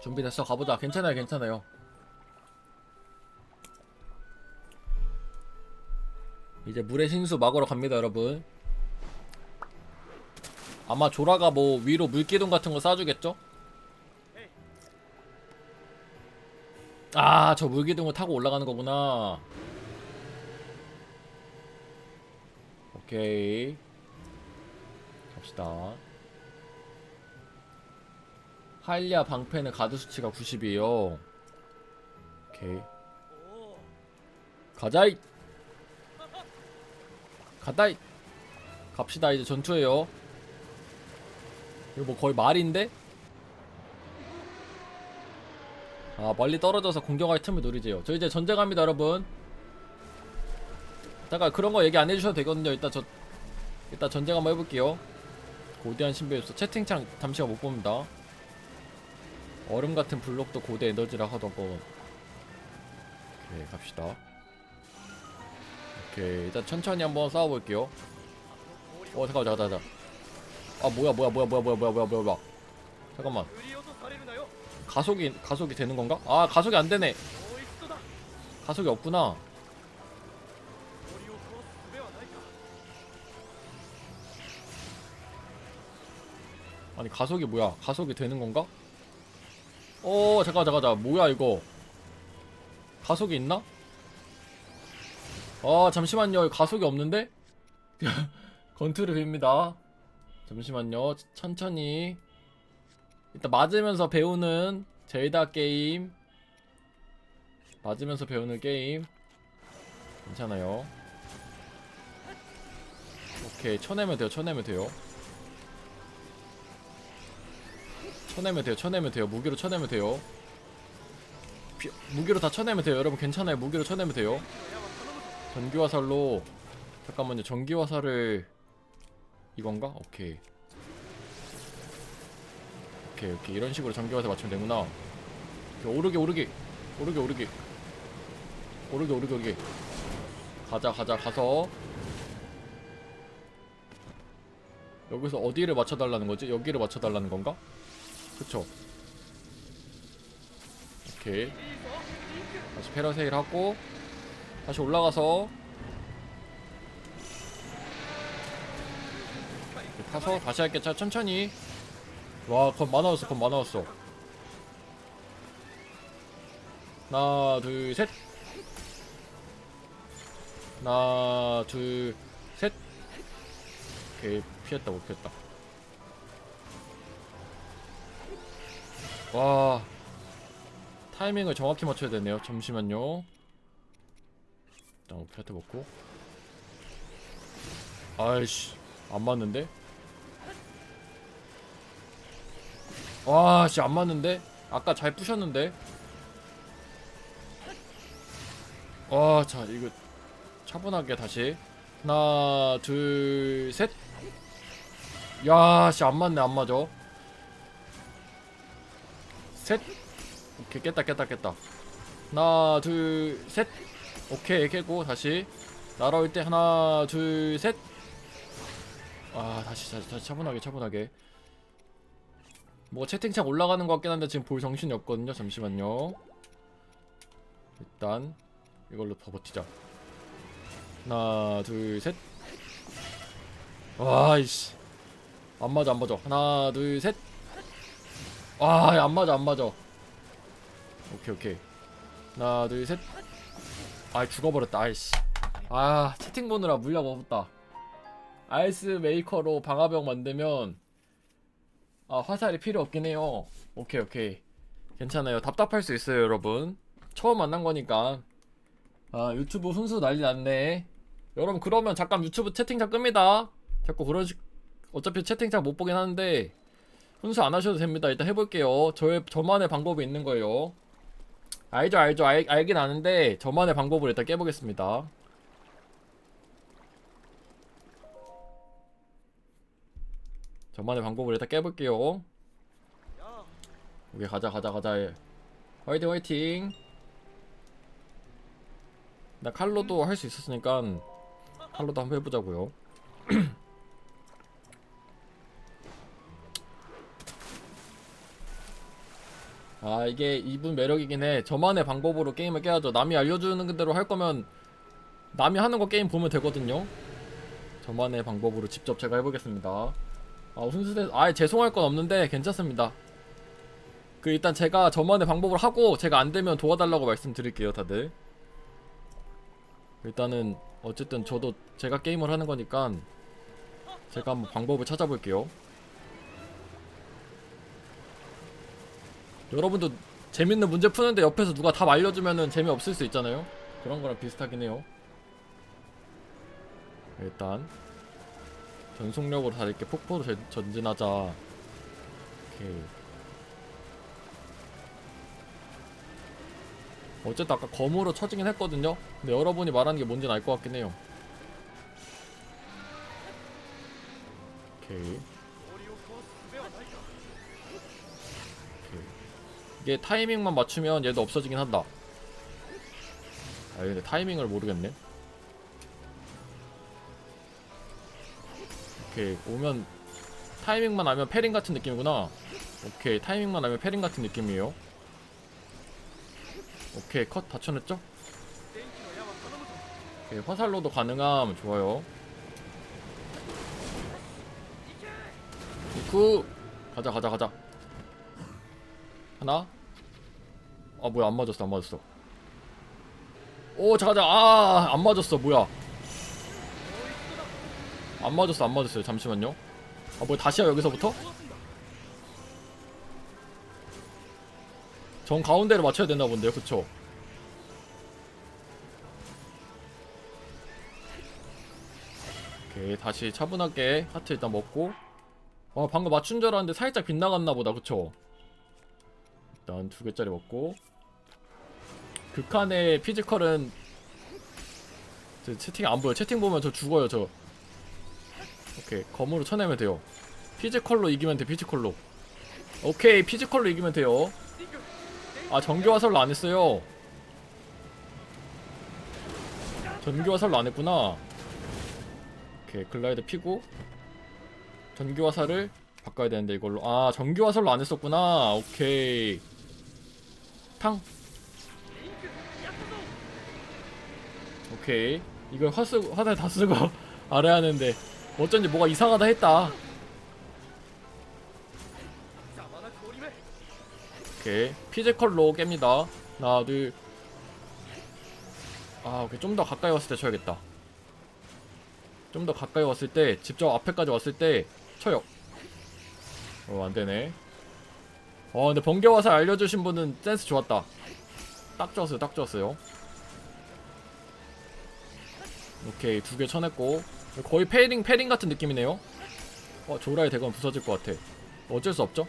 준비됐어. 가보자. 괜찮아요 괜찮아요. 이제 물의 신수 막으러 갑니다 여러분. 아마 조라가 뭐 위로 물기둥 같은 거 쏴주겠죠? 아 저 물기둥을 타고 올라가는 거구나. 오케이. 갑시다 하일리아 방패는 가드 수치가 90이에요. 오케이. 가자이. 가다이. 갑시다. 이제 전투해요. 이거 뭐 거의 말인데? 아 멀리 떨어져서 공격할 틈을 노리지요. 저 이제 전쟁합니다 여러분. 잠깐 그런 거 얘기 안 해주셔도 되거든요. 일단 저 일단 전쟁 한번 해볼게요. 고대한 신비엽소 채팅창 잠시간 못 봅니다 얼음 같은 블록도 고대 에너지라 하던거 오케이 갑시다. 오케이 일단 천천히 한번 싸워볼게요. 어 잠깐만 잠깐만 잠깐만. 아 뭐야 뭐야 뭐야 뭐야 뭐야 뭐야 뭐야 뭐야. 잠깐만. 가속이 가속이 되는 건가? 아 가속이 안 되네. 가속이 없구나. 아니 가속이 뭐야? 가속이 되는 건가? 어 잠깐 잠깐 잠깐 뭐야 이거? 가속이 있나? 아 잠시만요. 가속이 없는데? 건투를 빕니다. 잠시만요. 천천히. 일단 맞으면서 배우는 젤다 게임. 맞으면서 배우는 게임. 괜찮아요. 오케이 쳐내면 돼요 쳐내면 돼요 쳐내면 돼요 쳐내면 돼요. 무기로 쳐내면 돼요. 피- 무기로 다 쳐내면 돼요. 여러분 괜찮아요. 무기로 쳐내면 돼요. 전기화살로 잠깐만요. 전기화살을 이건가? 오케이. 오케이 오케이. 이런 식으로 전기화살 맞추면 되구나. 오르기 오르기 오르기 오르기 오르기 오르기 오르기 가자 가자. 가서. 여기서 어디를 맞춰달라는 거지? 여기를 맞춰달라는 건가? 그쵸. 오케이. 다시 패러세일 하고 다시 올라가서. 타서 다시 할게 자 천천히. 와건 많아졌어 건 많아졌어. 하나 둘셋. 하나 둘셋. 오케이 피했다 못 피했다 와 타이밍을 정확히 맞춰야 되네요. 잠시만요. 일단 오피아트 먹고. 아이씨 안 맞는데? 와씨 안 맞는데? 아까 잘 부셨는데? 와자 이거 차분하게 다시. 하나 둘셋. 야씨 안 맞네 안 맞아 셋. 오케이 깼다 깼다 깼다. 하나 둘 셋. 오케이 깨고 다시. 날아올 때 하나 둘 셋 아 다시 다시 다시 차분하게 차분하게. 뭐 채팅창 올라가는 것 같긴 한데 지금 볼 정신이 없거든요. 잠시만요. 일단 이걸로 더 버티자. 하나 둘셋. 와이씨. 안 맞아 안 맞아. 하나 둘셋 와, 안 맞아, 안 맞아. 오케이, 오케이. 하나, 둘, 셋. 아, 죽어버렸다, 아이씨. 아, 채팅 보느라 물량 없었다. 아이스 메이커로 방화벽 만들면, 아, 화살이 필요 없긴 해요. 오케이, 오케이. 괜찮아요. 답답할 수 있어요, 여러분. 처음 만난 거니까. 아, 유튜브 훈수 난리 났네. 여러분, 그러면 잠깐 유튜브 채팅창 끕니다. 자꾸 식, 어차피 채팅창 못 보긴 하는데, 훈수 안 하셔도 됩니다. 일단 해볼게요. 저의 저만의 방법이 있는 거예요. 알죠, 알죠, 알, 알긴 아는데 저만의 방법을 일단 깨보겠습니다. 저만의 방법을 일단 깨볼게요. 오케이 가자, 가자, 가자. 화이팅, 화이팅. 나 칼로도 할 수 있었으니까 칼로도 한번 해보자고요. 아 이게 이분 매력이긴 해. 저만의 방법으로 게임을 깨야죠. 남이 알려주는 대로 할 거면 남이 하는 거 게임 보면 되거든요. 저만의 방법으로 직접 제가 해보겠습니다. 아 훈수대 아 죄송할 건 없는데 괜찮습니다. 그 일단 제가 저만의 방법을 하고 제가 안 되면 도와달라고 말씀드릴게요 다들. 일단은 어쨌든 저도 제가 게임을 하는 거니까 제가 한번 방법을 찾아볼게요 여러분도 재밌는 문제 푸는데 옆에서 누가 답 알려주면은 재미없을 수 있잖아요. 그런 거랑 비슷하긴 해요. 일단 전속력으로 다 이렇게 폭포로 전- 전진하자. 오케이. 어쨌든 아까 검으로 쳐지긴 했거든요. 근데 여러분이 말하는 게 뭔지는 알 것 같긴 해요. 오케이 이게 타이밍만 맞추면 얘도 없어지긴 한다. 아 근데 타이밍을 모르겠네. 오케이 오면 타이밍만 알면 패링 같은 느낌이구나. 오케이 타이밍만 알면 패링 같은 느낌이에요. 오케이 컷 다 쳐냈죠? 오케이 화살로도 가능함. 좋아요. 이쿠 가자 가자 가자. 하나 아 뭐야 안 맞았어 안 맞았어 오 잠깐 아안 맞았어 뭐야 안 맞았어 안 맞았어요 잠시만요 아 뭐야 다시야 여기서부터? 정 가운데를 맞춰야 되나 본데요 그쵸? 오케이 다시 차분하게 하트 일단 먹고 아 방금 맞춘 줄 알았는데 살짝 빗나갔나 보다 그쵸? 일단 두 개짜리 먹고 그 극한의 피지컬은 채팅 안 보여. 채팅 보면 저 죽어요, 저. 오케이. 검으로 쳐내면 돼요. 피지컬로 이기면 돼, 피지컬로. 오케이, 피지컬로 이기면 돼요. 아, 전교화설로 안 했어요. 전교화설로 안 했구나. 오케이, 글라이드 피고. 전교화살을 바꿔야 되는데, 이걸로. 아, 전교화설로 안 했었구나. 오케이. 탕 오케이. 이걸 화쓰 화살 다 쓰고 알아야 하는데 어쩐지 뭐가 이상하다 했다. 오케이. 피지컬로 깹니다. 하나 둘아 오케이. 좀 더 가까이 왔을 때 쳐야겠다. 좀 더 가까이 왔을 때 직접 앞에까지 왔을 때 쳐요. 어 안되네. 어 근데 번개 화살 알려주신 분은 센스 좋았다. 딱 좋았어요 딱 좋았어요. 오케이 두 개 쳐냈고 거의 패링 패링 같은 느낌이네요. 어 조라의 대건 부서질 것 같아. 어쩔 수 없죠.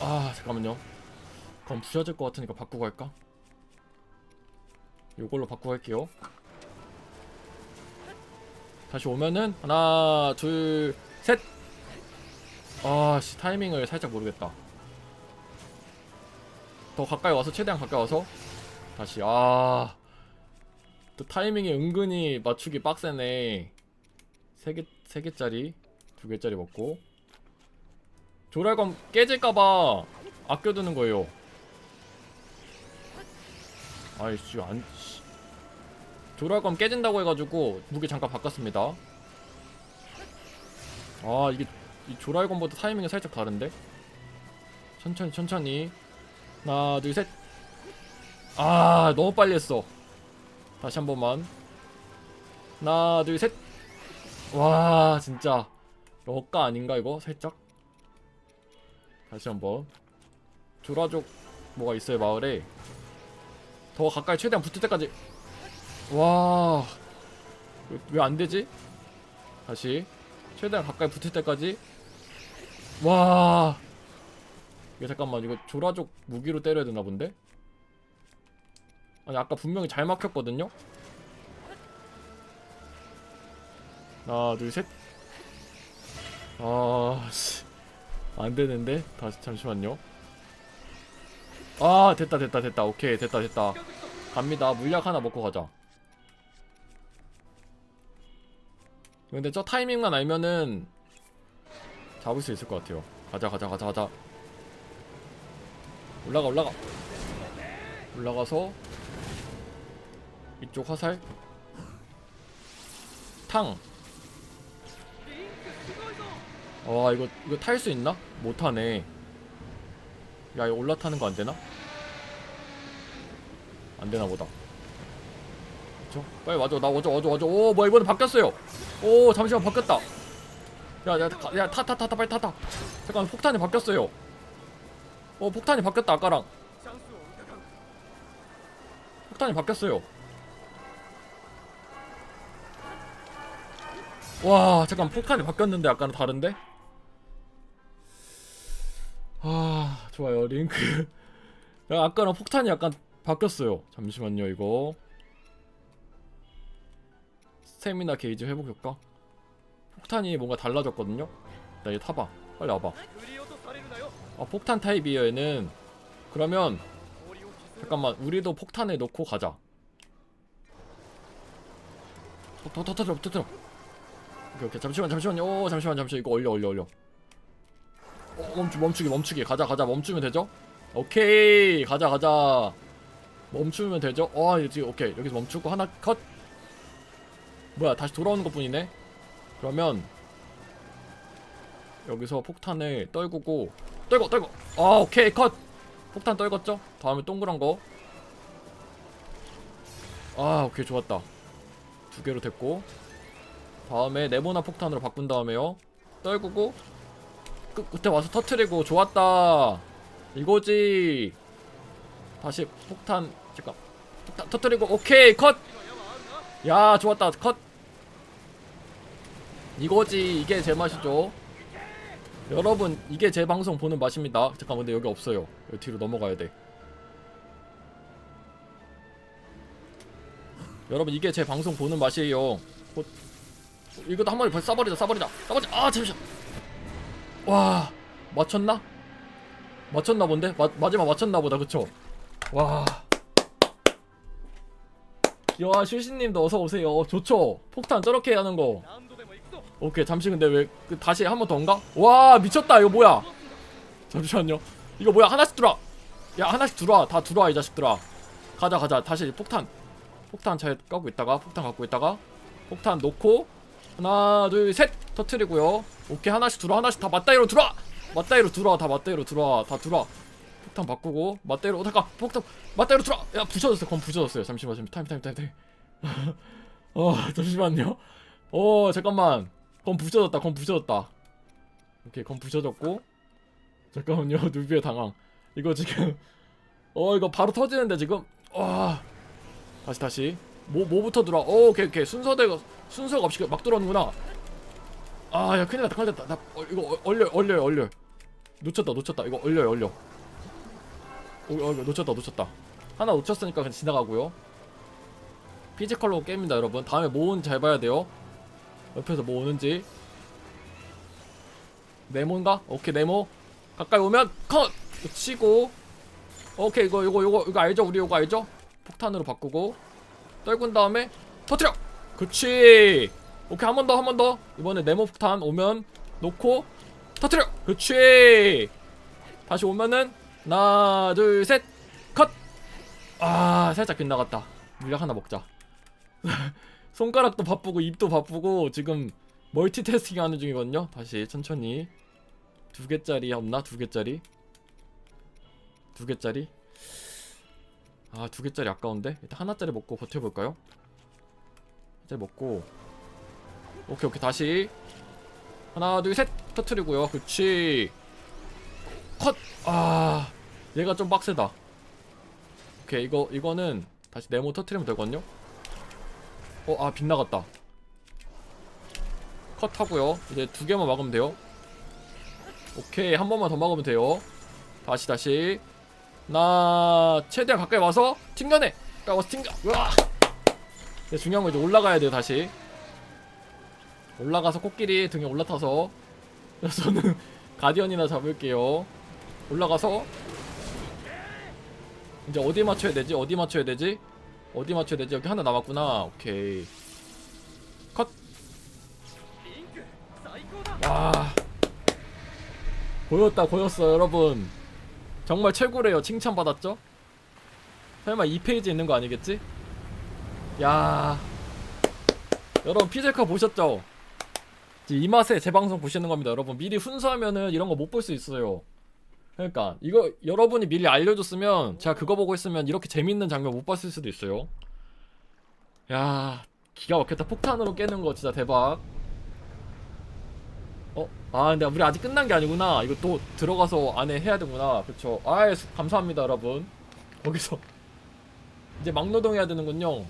아 잠깐만요 그럼 부셔질 것 같으니까 바꾸고 할까? 요걸로 바꾸고 할게요 다시 오면은 하나 둘셋 아씨 타이밍을 살짝 모르겠다 더 가까이 와서 최대한 가까이 와서 다시 아 또 타이밍이 은근히 맞추기 빡세네 세개 세 개짜리 두 개짜리 먹고 조랄검 깨질까봐 아껴두는 거예요. 아이씨 안 씨. 조랄검 깨진다고 해가지고 무게 잠깐 바꿨습니다. 아 이게 이 조랄검보다 타이밍이 살짝 다른데? 천천히 천천히 하나 둘 셋. 아 너무 빨리 했어. 다시 한 번만. 하나 둘 셋. 와 진짜 럭가 아닌가 이거 살짝. 다시 한번 조라족 뭐가 있어요 마을에 더 가까이 최대한 붙을 때까지 와왜 안 되지? 다시 최대한 가까이 붙을 때까지 와 이게 잠깐만 이거 조라족 무기로 때려야 되나 본데? 아니 아까 분명히 잘 막혔거든요? 하나 둘셋 아씨 안 되는데 다시 잠시만요. 아 됐다 됐다 됐다 오케이 됐다 됐다 갑니다 물약 하나 먹고 가자. 근데 저 타이밍만 알면은 잡을 수 있을 것 같아요 가자 가자 가자 가자 올라가 올라가 올라가서 이쪽 화살 탕 와, 이거, 이거 탈 수 있나? 못하네. 야, 이거 올라타는 거 안 되나? 안 되나 보다. 저, 빨리 와줘. 나 와줘, 와줘, 와줘. 오, 뭐야, 이번에 바뀌었어요. 오, 잠시만, 바뀌었다. 야야야타 타 타 타 빨리 타타. 잠깐 폭탄이 바뀌었어요. 어 폭탄이 바뀌었다 아까랑. 폭탄이 바뀌었어요. 와 잠깐 폭탄이 바뀌었는데 아까랑 다른데? 아 좋아요 링크. 야, 아까랑 폭탄이 약간 바뀌었어요. 잠시만요 이거. 스태미나 게이지 회복 효과? 폭탄이 뭔가 달라졌거든요? 나 얘 타봐. 빨리 와봐. 아 폭탄 타입이에요 얘는 그러면 잠깐만 우리도 폭탄에 넣고 가자. 어, 더 터트려 터트려. 오케이 오케이. 잠시만 잠시만요. 오 잠시만 잠시만. 이거 얼려 얼려 얼려. 어, 멈추 멈추기 멈추기 가자 가자. 멈추면 되죠? 오케이. 가자 가자. 멈추면 되죠? 어 지금 오케이. 여기서 멈추고 하나 컷. 뭐야 다시 돌아오는 것뿐이네? 그러면 여기서 폭탄을 떨구고 떨고 떨고 아 오케이 컷! 폭탄 떨궜죠? 다음에 동그란 거아 오케이 좋았다. 두 개로 됐고. 다음에 네모나 폭탄으로 바꾼 다음에요. 떨구고 그, 그때 와서 터트리고 좋았다! 이거지! 다시 폭탄 잠깐. 폭탄 터트리고 오케이 컷야 좋았다. 컷! 이거지 이게 제 맛이죠. 여러분 이게 제 방송 보는 맛입니다. 잠깐 근데 여기 없어요. 여기 뒤로 넘어가야 돼. 여러분 이게 제 방송 보는 맛이에요. 곧 이것도 한 번에 벌써 쏴버리자 쏴버리자 쏴버리자 아 잠시만 와 맞췄나? 맞췄나 본데? 마, 마지막 맞췄나 보다 그쵸? 와 야, 슈시님도 어서 오세요. 좋죠. 폭탄 저렇게 하는 거. 오케이 잠시 근데 왜 그 다시 한 번 더 온가? 와 미쳤다. 이거 뭐야? 잠시만요. 이거 뭐야? 하나씩 들어와. 야 하나씩 들어와. 다 들어와 이 자식들아. 가자 가자. 다시 폭탄. 폭탄 잘 까고 있다가 폭탄 갖고 있다가. 폭탄 놓고. 하나 둘 셋. 터트리고요. 오케이 하나씩 들어와. 하나씩 다 맞다이로 들어와. 맞다이로 들어와. 다 맞다이로 들어와. 다 들어와. 폭탄 바꾸고 맞다이로 어 잠깐. 폭탄 맞다이로 들어와. 야 부셔졌어 건 부셔졌어요. 잠시만 잠시만. 타임 타임 타임 타임. 어 잠시만요. 어 잠깐만. 검 부셔졌다. 검 부셔졌다. 오케이, 검 부셔졌고. 잠깐만요. 누비의 당황. 이거 지금 어, 이거 바로 터지는데 지금. 와. 다시 다시. 뭐 뭐부터 들어와? 오, 오케이, 오케이. 순서대가 순서가 없이 막 들어오는구나. 아, 야, 큰일 났다. 큰일 났다. 나 어, 이거 어, 얼려 얼려 얼려. 놓쳤다. 놓쳤다. 이거 얼려 얼려. 오, 어, 이거 놓쳤다. 놓쳤다. 하나 놓쳤으니까 그냥 지나가고요. 피지컬로 깹니다, 여러분. 다음에 모은 잘 봐야 돼요. 옆에서 뭐 오는지 네모인가? 오케이 네모 가까이 오면 컷! 치고 오케이 이거 이거 이거 이거 알죠? 우리 이거 알죠? 폭탄으로 바꾸고 떨군 다음에 터트려! 그치 오케이 한 번 더 한 번 더 이번에 네모 폭탄 오면 놓고 터트려! 그치 다시 오면은 하나 둘 셋 컷! 아 살짝 빗나갔다 물약 하나 먹자 손가락도 바쁘고 입도 바쁘고 지금 멀티태스킹 하는 중이거든요. 다시 천천히 두 개짜리 없나? 두 개짜리 두 개짜리 아 두 개짜리 아까운데 일단 하나짜리 먹고 버텨볼까요? 이제 먹고 오케이 오케이 다시 하나 둘 셋 터트리고요. 그치 컷 아 얘가 좀 빡세다. 오케이 이거 이거는 다시 네모 터트리면 되거든요. 어, 아, 빗나갔다. 컷 하고요. 이제 두 개만 막으면 돼요. 오케이, 한 번만 더 막으면 돼요. 다시, 다시. 나, 최대한 가까이 와서, 튕겨내! 가까이 와서 튕겨! 으아! 네, 중요한 건 이제 올라가야 돼요, 다시. 올라가서 코끼리 등에 올라타서. 저는 가디언이나 잡을게요. 올라가서. 이제 어디 맞춰야 되지? 어디 맞춰야 되지? 어디 맞춰야 되지? 여기 하나 남았구나. 오케이. 컷. 와. 보였다 보였어 여러분. 정말 최고래요. 칭찬받았죠? 설마 2페이지 있는 거 아니겠지? 야. 여러분 피젤카 보셨죠? 이 맛에 재방송 보시는 겁니다. 여러분 미리 훈수하면은 이런 거 못 볼 수 있어요. 그러니까 이거 여러분이 미리 알려줬으면 제가 그거 보고 있으면 이렇게 재밌는 장면 못 봤을 수도 있어요. 야 기가 막혔다. 폭탄으로 깨는 거 진짜 대박. 어? 아 근데 우리 아직 끝난 게 아니구나. 이거 또 들어가서 안에 해야 되구나. 그쵸? 수- 감사합니다 여러분. 거기서. 이제 막노동 해야 되는군요.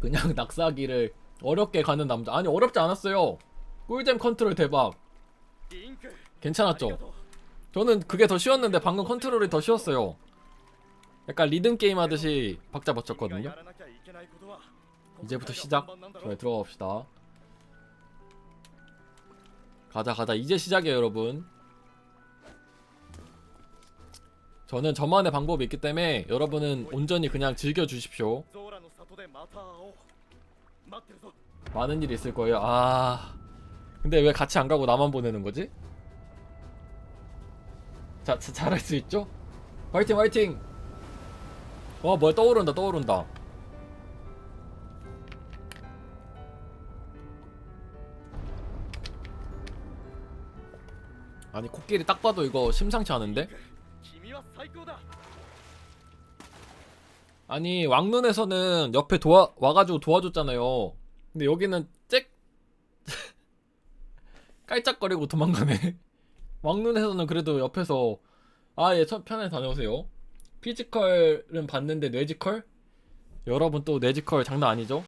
그냥 낙사기를 어렵게 가는 남자. 아니 어렵지 않았어요. 꿀잼 컨트롤 대박. 괜찮았죠? 저는 그게 더 쉬웠는데 방금 컨트롤이 더 쉬웠어요. 약간 리듬 게임 하듯이 박자 맞췄거든요. 이제부터 시작. 저희 들어가 봅시다. 가자 가자. 이제 시작이에요 여러분. 저는 저만의 방법이 있기 때문에 여러분은 온전히 그냥 즐겨주십시오. 많은 일이 있을 거예요 아 근데 왜 같이 안 가고 나만 보내는 거지? 자, 자 잘할 수 있죠? 화이팅 화이팅 와 뭐야 떠오른다 떠오른다 아니 코끼리 딱 봐도 이거 심상치 않은데? 아니 왕눈에서는 옆에 도와 와가지고 도와줬잖아요. 근데 여기는 잭 깔짝거리고 도망가네. 왕눈에서는 그래도 옆에서 아예 편에 다녀오세요. 피지컬은 봤는데 뇌지컬? 여러분 또 뇌지컬 장난 아니죠?